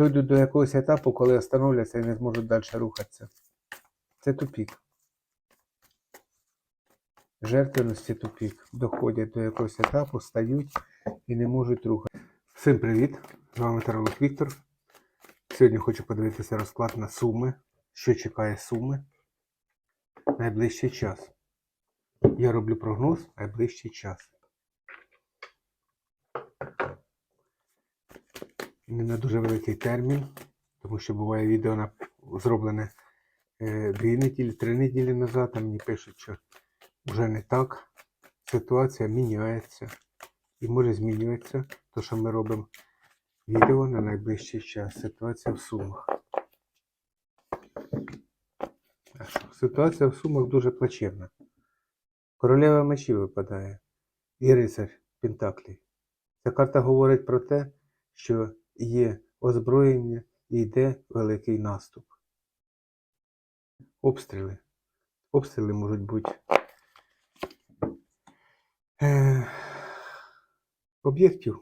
дойдуть до якогось етапу, коли остановляться і не зможуть далі рухатися. Це тупік. Жертвеності тупік. Доходять до якогось етапу, стають і не можуть рухатися. Всім привіт! З вами Таролог Віктор. Сьогодні хочу подивитися розклад на суми. Що чекає суми найближчий час. Я роблю прогноз найближчий час. Не на дуже великий термін, тому що буває відео на, зроблене е, дві неділі, три неділі назад, а мені пишуть, що вже не так. Ситуація міняється і може змінюватися, то що ми робимо відео на найближчий час. Ситуація в Сумах. Ситуація в Сумах дуже плачевна. Королева мечів випадає і рицар Пентаклі. Ця карта говорить про те, що є озброєння і йде великий наступ. Обстріли. Обстріли можуть бути е, об'єктів.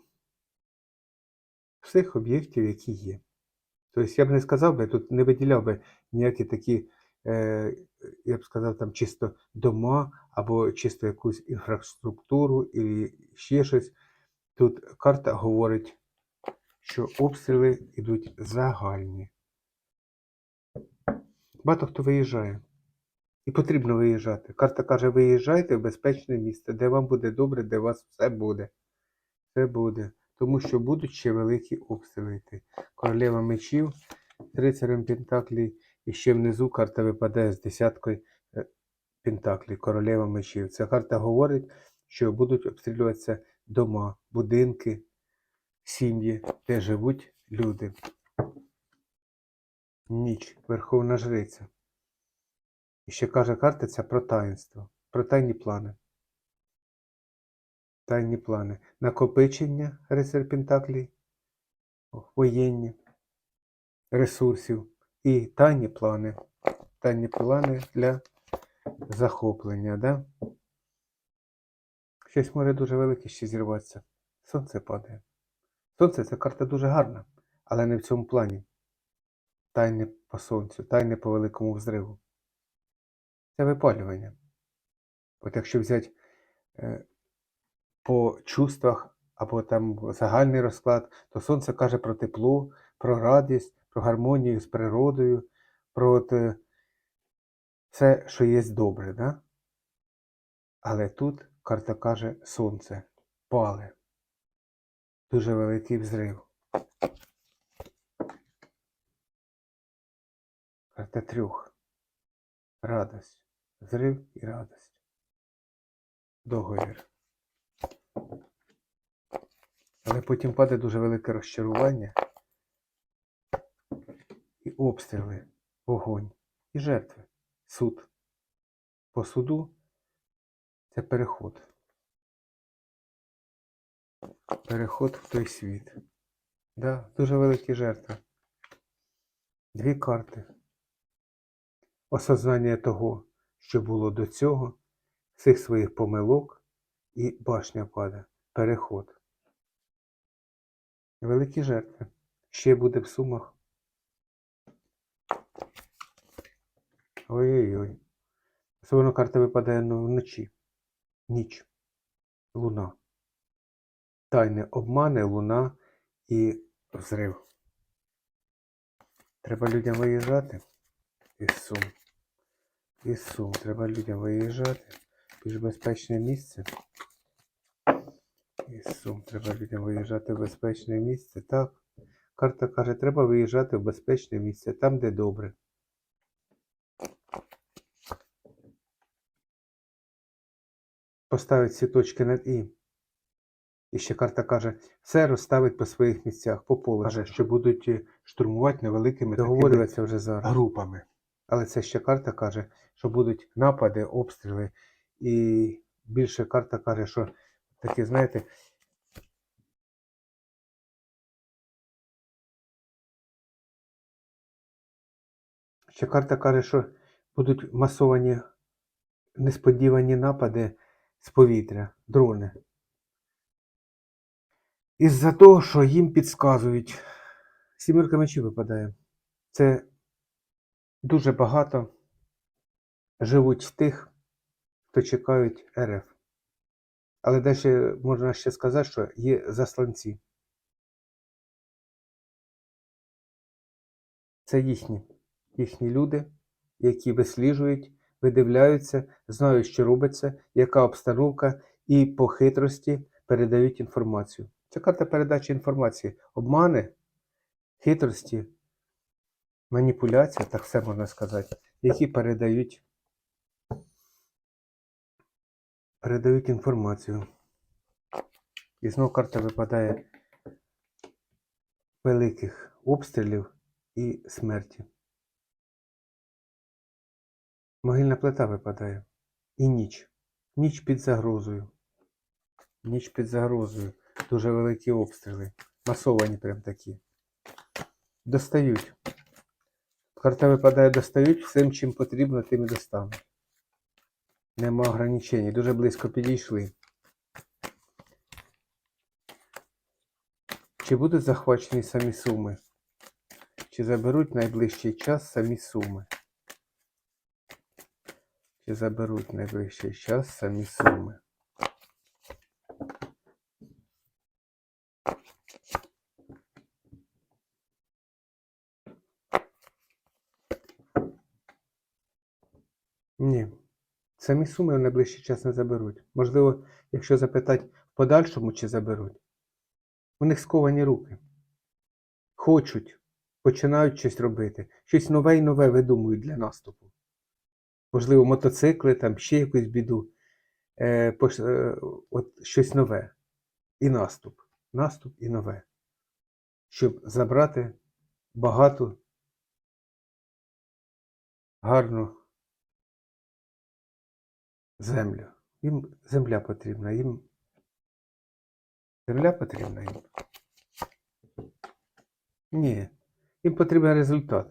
Всіх об'єктів, які є. Тобто я б не сказав би, тут не виділяв би ніякі такі, е, я б сказав, там чисто дома або чисто якусь інфраструктуру і ще щось. Тут карта говорить, що обстріли йдуть загальні. Багато хто виїжджає. І потрібно виїжджати. Карта каже, виїжджайте в безпечне місце, де вам буде добре, де у вас все буде. Все буде. Тому що будуть ще великі обстріли йти. Королева мечів, трицарем Пентаклі, і ще внизу карта випадає з десяткою е, Пентаклі, королева мечів. Ця карта говорить, що будуть обстрілюватися дома, будинки, сім'ї, де живуть люди. Ніч, Верховна Жриця. І ще каже карта ця про таїнство, про тайні плани. Тайні плани. Накопичення рицар Пентаклі, воєнні ресурсів і тайні плани. Тайні плани для захоплення. Да? Щось може дуже велике ще зірватися. Сонце падає. Сонце це карта дуже гарна, але не в цьому плані. Тайне по сонцю, тайне по великому взриву. Це випалювання. От якщо взяти е, по чувствах або там загальний розклад, то сонце каже про тепло, про радість, про гармонію з природою, про от, е, все, що є добре. Да? Але тут карта каже сонце, пале, дуже великий взрив. Карта трьох. Радость. Взрив і радость. Договір. Але потім падає дуже велике розчарування і обстріли, вогонь і жертви. Суд. По суду це переход. Переход в той світ. Да, дуже великі жертви. Дві карти. Осознання того, що було до цього, всіх своїх помилок і башня пада. Переход. Великі жертви. Ще буде в сумах. Ой-ой-ой. Особливо карта випадає вночі. Ніч. Луна. Тайне обмани, луна і взрив. Треба людям виїжджати із сум. Із сум. Треба людям виїжджати. більш безпечне місце. Із сум. Треба людям виїжджати в безпечне місце. Так. Карта каже, треба виїжджати в безпечне місце, там, де добре. Поставить всі точки над І. І ще карта каже, все розставить по своїх місцях, по полу. Каже, що будуть е, штурмувати невеликими договорюватися вже зараз групами. Але це ще карта каже, що будуть напади, обстріли. І більше карта каже, що такі, знаєте, ще карта каже, що будуть масовані несподівані напади з повітря, дрони. Із-за того, що їм підказують, Сімерка мечів випадає. Це дуже багато живуть тих, хто чекають РФ. Але далі можна ще сказати, що є засланці. Це їхні, їхні люди, які висліджують, видивляються, знають, що робиться, яка обстановка, і по хитрості передають інформацію. Це карта передачі інформації. Обмани, хитрості, маніпуляція, так все можна сказати, які передають, передають інформацію. І знову карта випадає великих обстрілів і смерті. Могильна плита випадає. І ніч. Ніч під загрозою. Ніч під загрозою. Дуже великі обстріли. Масовані прям такі. Достають. Карта випадає, достають всім, чим потрібно, тим і достануть. Нема ограничень. Дуже близько підійшли. Чи будуть захвачені самі суми? Чи заберуть найближчий час самі суми? Чи заберуть найближчий час самі суми? Ні. Самі суми в найближчий час не заберуть. Можливо, якщо запитати в подальшому, чи заберуть. У них сковані руки. Хочуть, починають щось робити. Щось нове і нове видумують для наступу. Можливо, мотоцикли, там ще якусь біду. Е, пош- е, от щось нове. І наступ. Наступ і нове. Щоб забрати багату, гарну землю. Їм земля потрібна, їм земля потрібна їм. Ні, їм потрібен результат.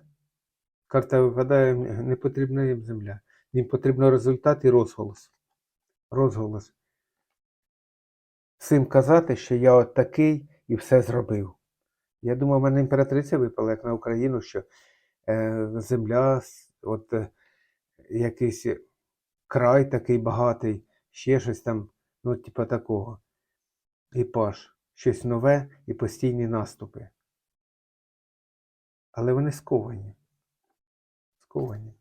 Карта випадає, не потрібна їм земля. Їм потрібен результат і розголос. Розголос. Всім казати, що я от такий і все зробив. Я думав, в мене імператриця випала, як на Україну, що е, земля, от е, якийсь край такий багатий, ще щось там, ну, типа такого. І паш, щось нове і постійні наступи. Але вони сковані. Сковані.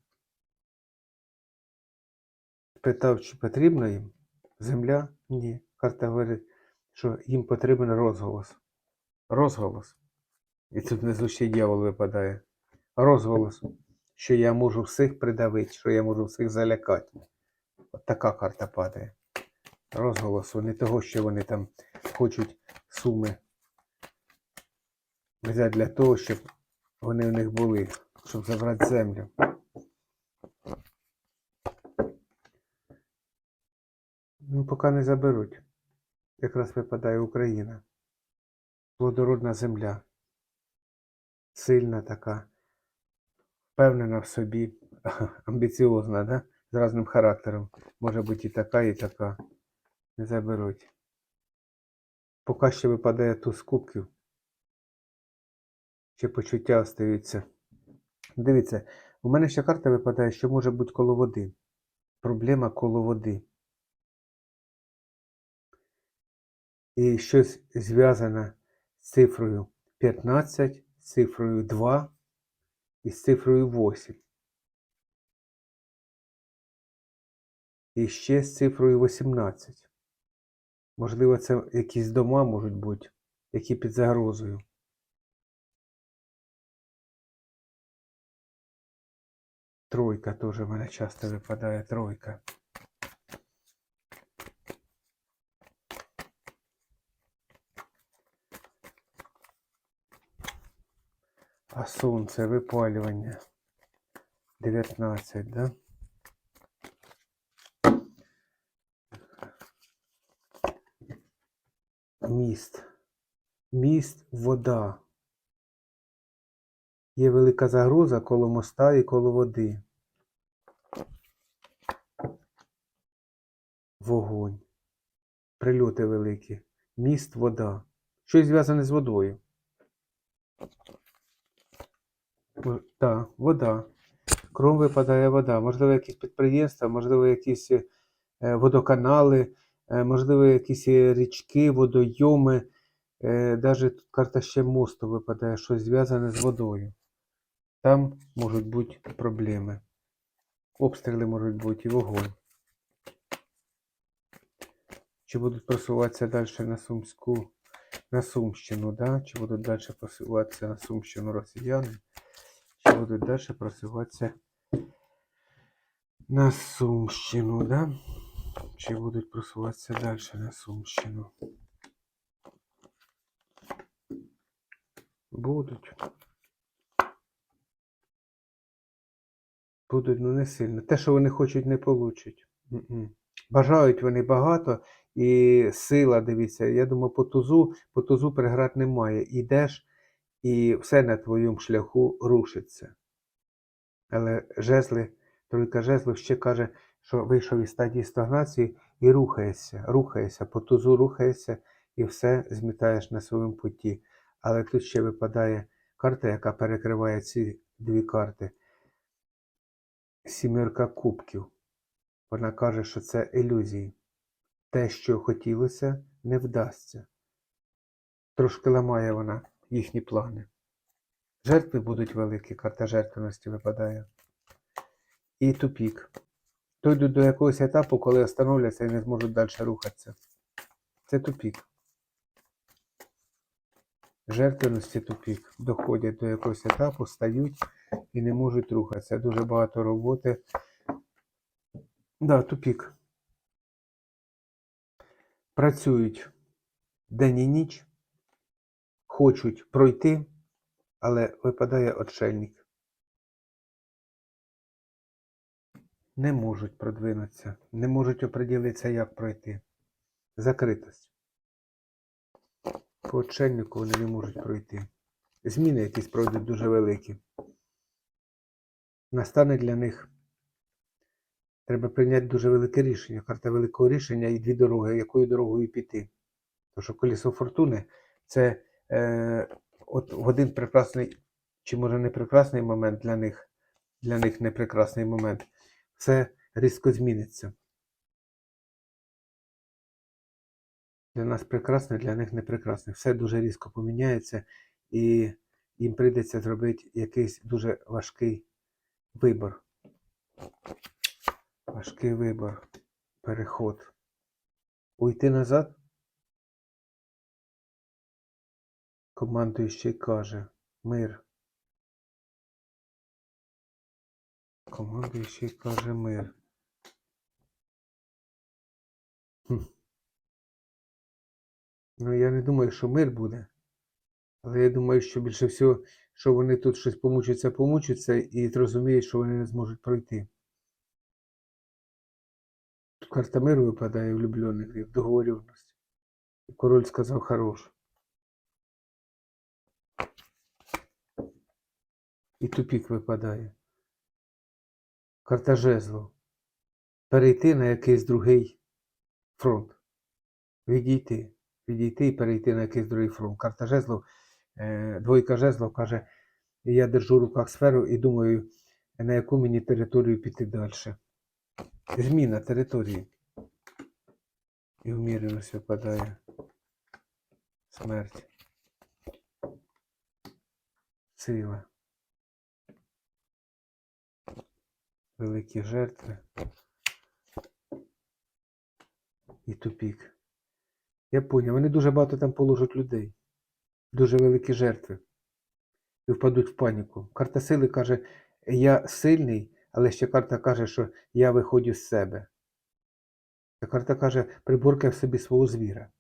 Питав, чи потрібно їм земля? Ні. Карта говорить, що їм потрібен розголос. Розголос. І тут внизу дьявол випадає. Розголос, що я можу всіх придавити, що я можу всіх залякати. Така карта падає. Розголосу, не того, що вони там хочуть суми взяти для того, щоб вони в них були, щоб забрати землю. Ну, поки не заберуть. Якраз випадає Україна. Плодородна земля. Сильна така, впевнена в собі, амбіціозна, да? З характером. Може бути і така, і така. Не заберуть. Поки ще випадає туз кубків. Ще почуття остаються. Дивіться, у мене ще карта випадає, що може бути коло води. Проблема коло води. І щось зв'язане з цифрою 15, з цифрою 2 і з цифрою 8. І ще з цифрою 18. Можливо, це якісь дома можуть бути, які під загрозою. Тройка теж в мене часто випадає тройка. А сонце, випалювання. 19, да? Міст. Міст, вода. Є велика загроза коло моста і коло води. Вогонь. Прильоти великі. Міст, вода. Щось зв'язане з водою. Так, вода. Кром випадає вода. Можливо, якісь підприємства, можливо, якісь е, водоканали, е, можливо, якісь е, річки, водойоми. Навіть тут карта ще мосту випадає, щось зв'язане з водою. Там можуть бути проблеми. Обстріли можуть бути і вогонь. Чи будуть просуватися далі на Сумську, на Сумщину, да? Чи будуть далі просуватися на Сумщину росіяни? Чи будуть далі просуватися на Сумщину, да? Чи будуть просуватися далі на Сумщину? Будуть. Будуть, ну не сильно. Те, що вони хочуть, не получать. Бажають вони багато, і сила, дивіться, я думаю, по тузу, по тузу преград немає. Ідеш, і все на твоєму шляху рушиться. Але жезли, тройка жезлів ще каже, що вийшов із стадії стагнації і рухаєшся, рухаєшся, по тузу рухаєшся і все змітаєш на своєму путі. Але тут ще випадає карта, яка перекриває ці дві карти. Сімірка кубків. Вона каже, що це ілюзії. Те, що хотілося, не вдасться. Трошки ламає вона їхні плани. Жертви будуть великі, карта жертвеності випадає. І тупік. Дойдуть до якогось етапу, коли остановляться і не зможуть далі рухатися. Це тупік. Жертвеності тупік. Доходять до якогось етапу, стають і не можуть рухатися. Дуже багато роботи. Да, тупік. Працюють день і ніч, хочуть пройти, але випадає отшельник. Не можуть продвинутися, не можуть оприділитися, як пройти. Закритость. По отшельнику вони не можуть пройти. Зміни якісь пройдуть дуже великі. Настане для них. Треба прийняти дуже велике рішення. Карта великого рішення і дві дороги, якою дорогою піти. Тому що колісо фортуни це е, от в один прекрасний, чи може не прекрасний момент для них, для них не прекрасний момент, все різко зміниться. Для нас прекрасне, для них не прекрасне. Все дуже різко поміняється, і їм прийдеться зробити якийсь дуже важкий вибор. Важкий вибор. Переход. Уйти назад? Командуючий каже. Мир. Командуючий каже мир. Хм. Ну, я не думаю, що мир буде. Але я думаю, що більше всього, що вони тут щось помучаться, помучаться і зрозуміють, що вони не зможуть пройти. Тут карта миру випадає влюблених і в договорюваності. Король сказав хорош. І тупік випадає. Карта жезлу. Перейти на якийсь другий фронт. Відійти. Відійти і перейти на якийсь другий фронт. Карта жезлов, е, двойка жезлов каже, я держу в руках сферу і думаю, на яку мені територію піти далі. Зміна території. І вміреність випадає. Смерть. Сила. Великі жертви. І тупік. Я вони дуже багато там положать людей. Дуже великі жертви. І впадуть в паніку. Карта сили каже, я сильний, але ще карта каже, що я виходжу з себе. Та карта каже, приборкай в собі свого звіра.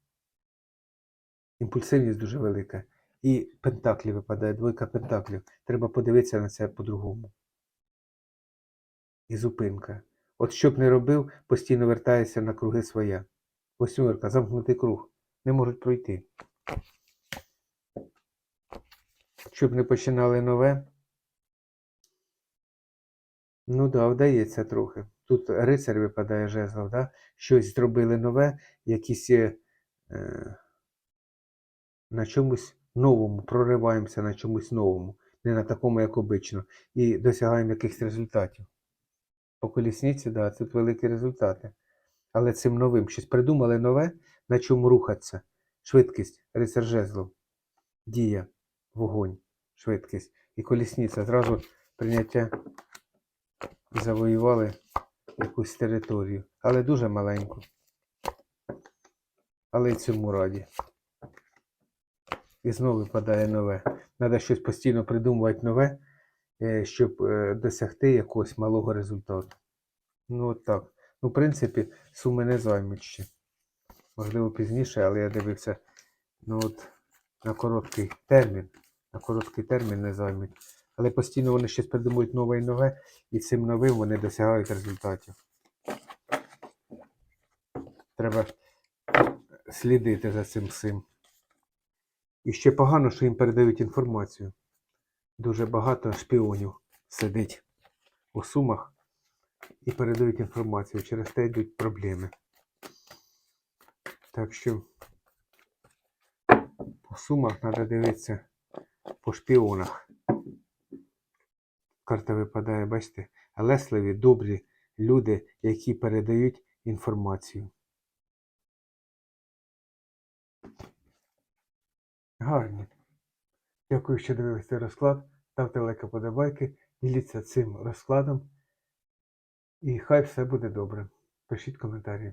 Імпульсивність дуже велика. І пентаклі випадає, двойка пентаклів. Треба подивитися на це по-другому. І зупинка. От що б не робив, постійно вертається на круги своя. Восьмерка, замкнутий круг. Не можуть пройти. Щоб не починали нове. Ну да, вдається трохи. Тут рицар випадає жезлов, да? щось зробили нове, якісь е, на чомусь новому, прориваємося на чомусь новому. не на такому, як обично, і досягаємо якихось результатів. По колісниці, да, тут великі результати. Але цим новим щось придумали нове, на чому рухатися. Швидкість, рицар дія, вогонь, швидкість. І колісниця. Зразу прийняття завоювали якусь територію. Але дуже маленьку. Але й цьому раді. І знову випадає нове. Треба щось постійно придумувати нове, е, щоб е, досягти якогось малого результату. Ну, от так. Ну, в принципі, суми не займуть ще. Можливо, пізніше, але я дивився ну, от, на короткий термін. На короткий термін не займуть. Але постійно вони щось придумують нове і нове, і цим новим вони досягають результатів. Треба слідити за цим всім. І ще погано, що їм передають інформацію. Дуже багато шпіонів сидить у сумах і передають інформацію. Через те йдуть проблеми. Так що по сумах треба дивитися по шпіонах. Карта випадає, бачите, лесливі, добрі люди, які передають інформацію. Гарні. Дякую, що дивилися розклад. Ставте лайки, подобайки, діліться цим розкладом. І хай все буде добре. Пишіть коментарі.